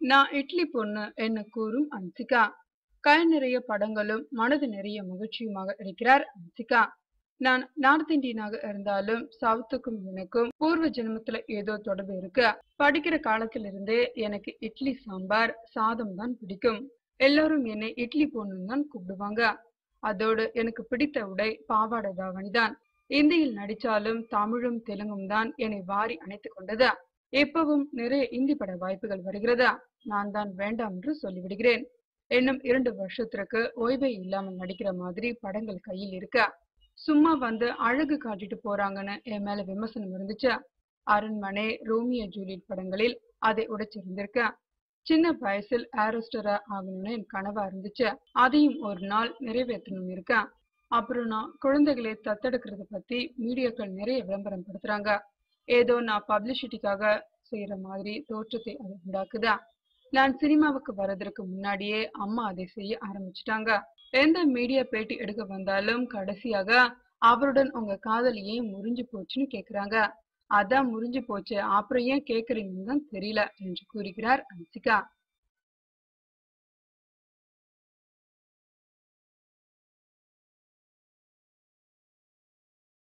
நான் இட்லி பொண்ணு என்ன கூறும் அன்சிகா. கை நிறைய படங்களும் மனது நிறைய மகிழ்ச்சியுமாக இருக்கிறார் அன்சிகா. நான் நார்த் இந்தியனாக இருந்தாலும் சவுத்துக்கும் எனக்கும் பூர்வ ஜென்மத்துல ஏதோ தொடர்பு இருக்கு. படிக்கிற காலத்திலிருந்தே எனக்கு இட்லி சாம்பார் சாதம் தான் பிடிக்கும். எல்லாரும் என்னை இட்லி பொண்ணுன்னு தான் கூப்பிடுவாங்க. அதோடு எனக்கு பிடித்த உடை பாவாடை தாவணி தான். இந்தியில் நடிச்சாலும் தமிழும் தெலுங்கும் தான் என்னை வாரி அணைத்து கொண்டது. எப்பவும் நிறைய இந்தி பட வாய்ப்புகள் வருகிறதா? நான் தான் வேண்டாம் என்று சொல்லிவிடுகிறேன். இன்னும் இரண்டு வருஷத்திற்கு ஓய்வே இல்லாமல் நடிக்கிற மாதிரி படங்கள் கையில் இருக்க? சும்மா வந்து அழகு காட்டிட்டு போறாங்கன்னு என் மேல விமர்சனம் இருந்துச்சு? அரண்மனை ரோமியோ ஜூலியட் படங்களில் அதை உடைச்சிருந்திருக்க? சின்ன வயசில் ஆரோஸ்டரா ஆகணும்னு என் கனவா இருந்துச்சு. அதையும் ஒரு நாள் நிறைவேற்றணும் இருக்கேன் அப்புறம் நான் குழந்தைகளை தத்தெடுக்கிறத பத்தி மீடியாக்கள் நிறைய விளம்பரம் படுத்துறாங்க. ஏதோ நான் பப்ளிசிட்டிக்காக செய்யற மாதிரி தோற்றத்தை அது உண்டாக்குதா? நான் சினிமாவுக்கு வர்றதற்கு முன்னாடியே அம்மா அதை செய்ய ஆரம்பிச்சிட்டாங்க. எந்த மீடியா பேட்டி எடுக்க வந்தாலும் கடைசியாக அவருடன் உங்க காதல் ஏன் முறிஞ்சு போச்சுன்னு கேக்குறாங்க. அதான் முறிஞ்சு போச்சு. அப்புறம் ஏன் கேக்குறீங்கன்னு தான் தெரியல என்று கூறுகிறார் அன்சிகா.